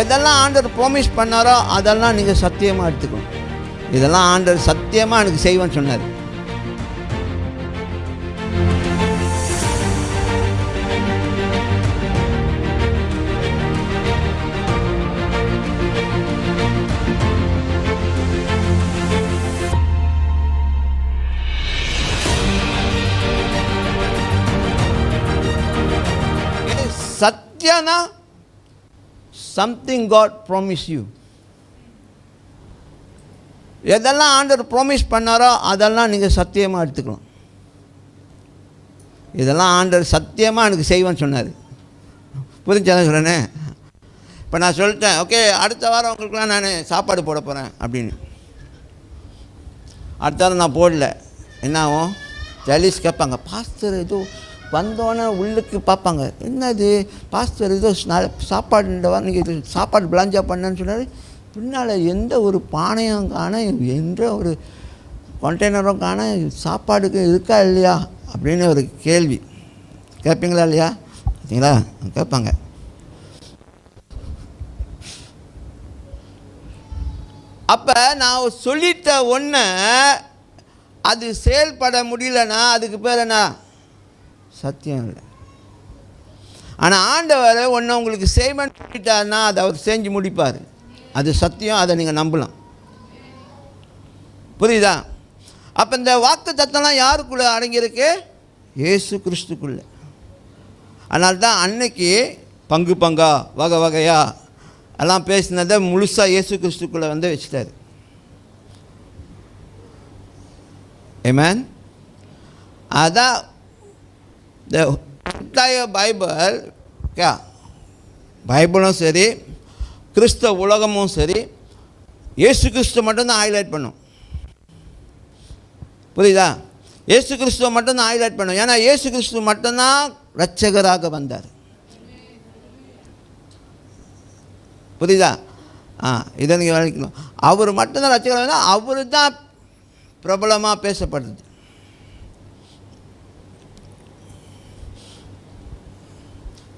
எதெல்லாம் ஆண்டவர் ப்ராமிஸ் பண்ணாரோ அதெல்லாம் நீங்கள் சத்தியமாக எடுத்துக்கணும். இதெல்லாம் ஆண்டவர் சத்தியமாக எனக்கு செய்வேன்னு சொன்னார். சத்தியனா சம்திங் காட் ப்ராமிஸ் யூ எதெல்லாம் ஆண்டவர் ப்ராமிஸ் பண்ணாரோ அதெல்லாம் நீங்கள் சத்தியமாக எடுத்துக்கணும். இதெல்லாம் ஆண்டவர் சத்தியமாக எனக்கு செய்வேன்னு சொன்னார். புரிஞ்சதான் சொல்கிறேனே இப்போ நான் சொல்லிட்டேன் ஓகே அடுத்த வாரம் உங்களுக்குலாம் நான் சாப்பாடு போட போகிறேன் அப்படின்னு. அடுத்த வாரம் நான் போடல. என்ன ஆகும்? ஜலீஸ் கேட்பாங்க பாஸ்டர் ஏதோ வந்தோடனே உள்ளுக்கு பார்ப்பாங்க. என்னது? பாஸ்டர் ஏதோ நாளை சாப்பாடு இந்த வாரம் நீங்கள் இது சாப்பாடு பிளாஞ்சா பண்ணேன்னு சொன்னார். பின்னால் எந்த ஒரு பானையும் காண எந்த ஒரு கண்டெய்னரும் காண சாப்பாடுக்கு இருக்கா இல்லையா? அப்படின்னு ஒரு கேள்வி. கேட்பீங்களா இல்லையா? பார்த்தீங்களா கேட்பாங்க. அப்போ நான் சொல்லிட்ட ஒன்று அது செயல்பட முடியலன்னா அதுக்கு பேர் என்ன? சத்தியம் இல்லை. ஆனால் ஆண்டவர் ஒன்று உங்களுக்கு செய்மெண்ட் பண்ணிட்டாருன்னா அதை அவர் செஞ்சு முடிப்பார். அது சத்தியம் அதை நீங்கள் நம்பலாம். புரியுதா? அப்போ இந்த வாக்கு தத்தம்லாம் யாருக்குள்ளே அடங்கியிருக்கு? இயேசு கிறிஸ்துக்குள்ளே. அதனால தான் அன்னைக்கு பங்கு பங்கா வகை வகையா எல்லாம் பேசினதை முழுசாக இயேசு கிறிஸ்துக்குள்ளே வந்து வச்சுட்டாரு. ஏமேன் அதான் இந்த என்டையர் பைபிள் கே பைபிளும் சரி கிறிஸ்தவ உலகமும் சரி இயேசு கிறிஸ்து மட்டும்தான் ஹைலைட் பண்ணும். புரியுதா? இயேசு கிறிஸ்துவ மட்டும்தான் ஹைலைட் பண்ணும். ஏன்னா இயேசு கிறிஸ்து மட்டும்தான் ரட்சகராக வந்தார். புரியுதா? ஆ இதை நீங்கள் விளக்கணும் அவர் மட்டும்தான் ரசிகர் அவர் தான் பிரபலமாக பேசப்படுது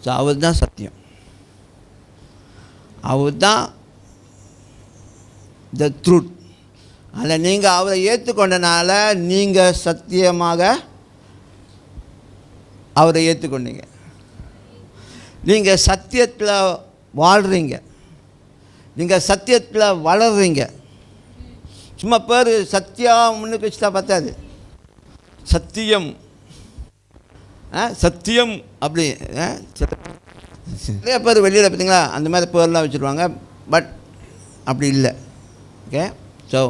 ஸோ அவர் தான் சத்தியம். அவர் தான் த ட்ரூத் அதில் நீங்கள் அவரை ஏற்றுக்கொண்டனால நீங்கள் சத்தியமாக அவரை ஏற்றுக்கொண்டீங்க நீங்கள் சத்தியத்தில் வாழ்கிறீங்க நீங்கள் சத்தியத்தில் வளர்றீங்க. சும்மா பேர் சத்தியா முன்னுக்கு வச்சுட்டா பார்த்தாது. சத்தியம். சத்தியம் அப்படி ஆ, நிறைய பேர் வெளியில் பார்த்தீங்களா அந்த மாதிரி பேர்லாம் வச்சுருவாங்க பட் அப்படி இல்லை. ஓகே ஸோ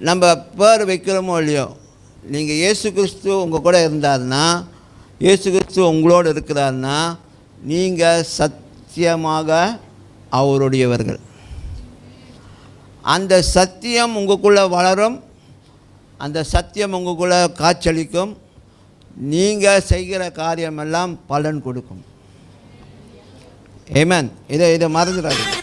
நம்ம பேர் வைக்கிறோமோ இல்லையோ நீங்கள் இயேசு கிறிஸ்து உங்கள் கூட இருந்தாருன்னா இயேசு கிறிஸ்து உங்களோடு இருக்கிறாருன்னா நீங்கள் சத்தியமாக அவருடையவர்கள். அந்த சத்தியம் உங்களுக்குள்ளே வளரும் அந்த சத்தியம் உங்களுக்குள்ளே காய்ச்சலிக்கும் நீங்கள் செய்கிற காரியமெல்லாம் பலன் கொடுக்கும். ஏமேன் இதை இதை மறந்துடாது